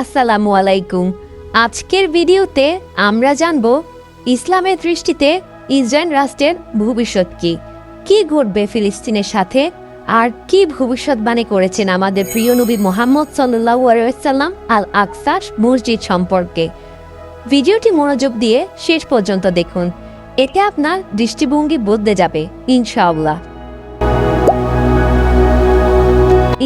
আসসালামু আলাইকুম। আজকের ভিডিওতে আমরা জানব ইসলামের দৃষ্টিতে ইসরায়েল রাষ্ট্রের ভবিষ্যৎ কি। কি ঘটবে ফিলিস্তিনের সাথে? আর কি ভবিষ্যৎবাণী করেছেন আমাদের প্রিয় নবী মোহাম্মদ আলাইসাল্লাম আল আকসার মসজিদ সম্পর্কে। ভিডিওটি মনোযোগ দিয়ে শেষ পর্যন্ত দেখুন। এতে আপনার দৃষ্টিভঙ্গি বদলে যাবে, ইনশাআল্লাহ।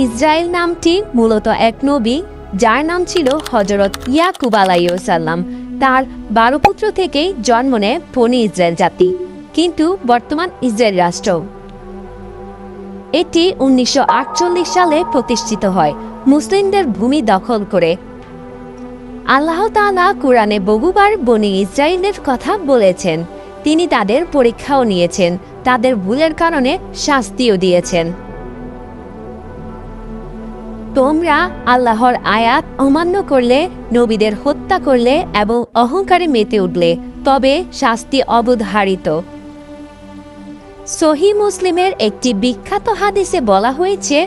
ইসরায়েল নামটি মূলত এক নবী যার নাম ছিল হজরত ইয়াকুব আলাইসাল্লাম তার বারো পুত্র থেকেই জন্ম নেয় ফনি ইসরায়েল জাতি, কিন্তু বর্তমান ইসরায়েল রাষ্ট্র। এটি উনিশশো আটচল্লিশ সালে প্রতিষ্ঠিত হয়। মুসলিমদের ভূমি দখল করে। আল্লাহ তাআলা কোরআনে বহুবার বনি ইসরায়েলের কথা বলেছেন। তিনি তাদের পরীক্ষাও নিয়েছেন। তাদের ভুলের কারণে শাস্তিও দিয়েছেন। তোমরা আল্লাহর আয়াত অমান্য করলে, নবীদের হত্যা করলে এবং অহংকারে মেতে উঠলে, তবে শাস্তি অবধারিত। সহি মুসলিমের একটি বিখ্যাত হাদিসে বলা হয়েছে,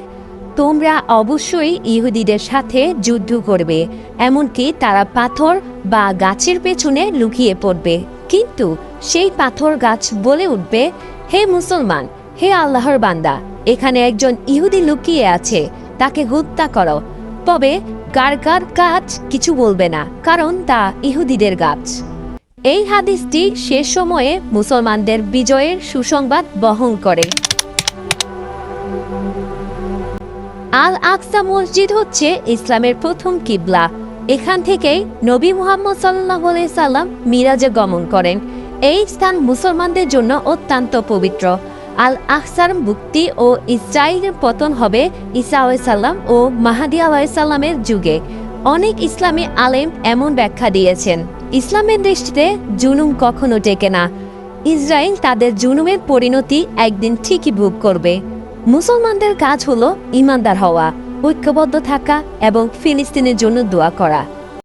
তোমরা অবশ্যই ইহুদিদের সাথে যুদ্ধ করবে, এমনকি তারা পাথর বা গাছের পেছনে লুকিয়ে পড়বে। কিন্তু সেই পাথর গাছ বলে উঠবে, হে মুসলমান, হে আল্লাহর বান্দা, এখানে একজন ইহুদি লুকিয়ে আছে তাকে হত্যা করো। তবে কার কার গাছ কিছু বলবে না, কারণ তা ইহুদিদের গাছ। এই হাদিসটি শেষ সময়ে মুসলমানদের বিজয়ের সুসংবাদ বহন করে। আল আকসা মসজিদ হচ্ছে ইসলামের প্রথম কিবলা। এখান থেকেই নবী মুহাম্মদ সাল্লাহ সাল্লাম মিরাজে গমন করেন। এই স্থান মুসলমানদের জন্য অত্যন্ত পবিত্র। আল আহসার মুক্তি ও ইসরায়েলের পতন হবে ঈসা সাল্লাম ও মাহাদি আলাইসাল্লামের যুগে। অনেক ইসলামী আলেম এমন ব্যাখ্যা দিয়েছেন, ইসলামের দৃষ্টিতে জুনুম কখনো টেকে না। ইসরায়েল তাদের জুনুমের পরিণতি একদিন ঠিকই ভোগ করবে। মুসলমানদের কাজ হলো ইমানদার হওয়া, ঐক্যবদ্ধ থাকা এবং ফিলিস্তিনের জন্য দোয়া করা।